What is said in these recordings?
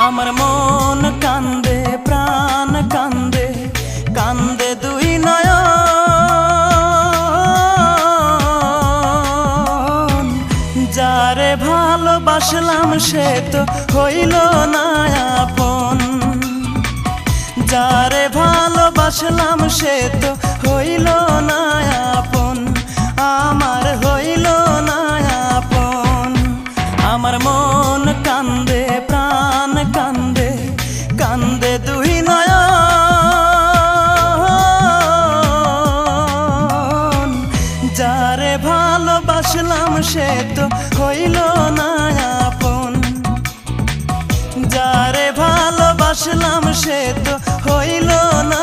আমার মন কান্দে, প্রাণ কান্দে কান্দে দুই নয়ন। যারে ভালোবাসলাম সে তো হইল না আপন। যারে ভালোবাসলাম সে তো সে তো হইল না আপন। যারে ভালোবাসলাম সে তো হইল না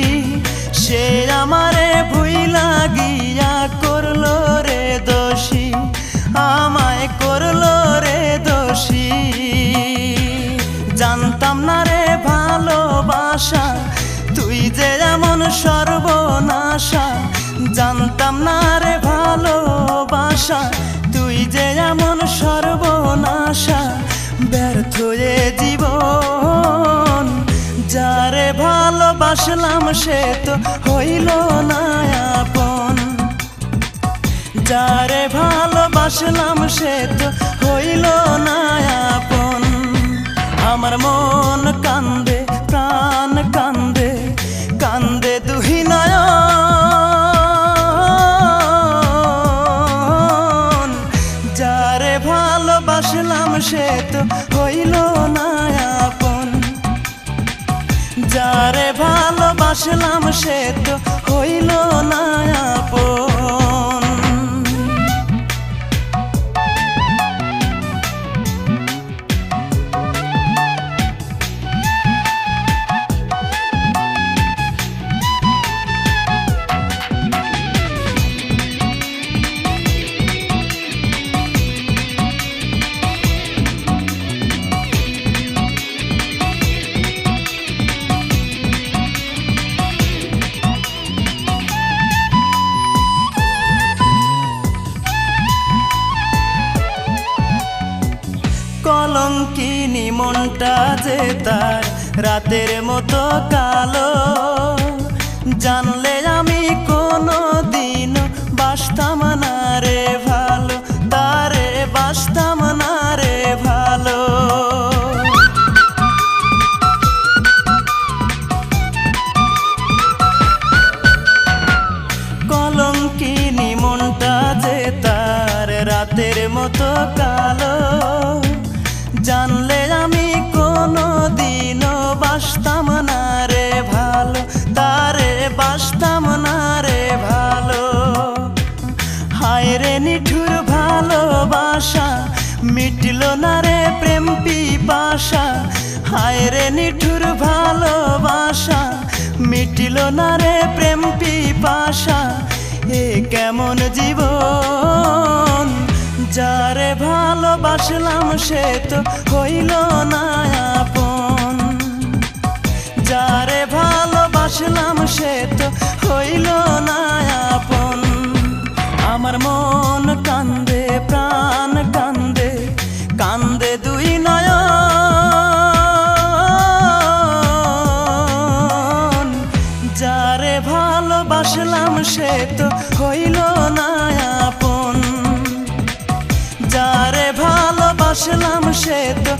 সে আমারে ভুই লাগিয়া করল রে দোষী? আমায় করল রে দোষী। জানতাম না রে ভালোবাসা, তুই যে এমন সর্বনাশা। জানতাম না রে ভালোবাসা, তুই যে এমন সর্বনাশা। ব্যর্থ ভালোবাসলাম সে তো হইল না আপন। যারে ভালোবাসলাম সে তো হইল না আপন। আমার মন কান্দে, প্রাণ কান্দে কান্দে ভালোবাসলাম সে তো হইল না আপন। কলঙ্কিনী মনটা যে তার রাতের মতো কালো। জানলে আমি কোনো দিন বাসতাম না। মিটল না রে প্রেম পিপাসা, হায় রে নিঠুর ভালোবাসা। মিটল না রে প্রেম পিপাসা, এ কেমন জীবন? যারে ভালোবাসলাম সে তো হইল না আপন। যারে ভালোবাসলাম সে তো হইল না বাসলাম সে তো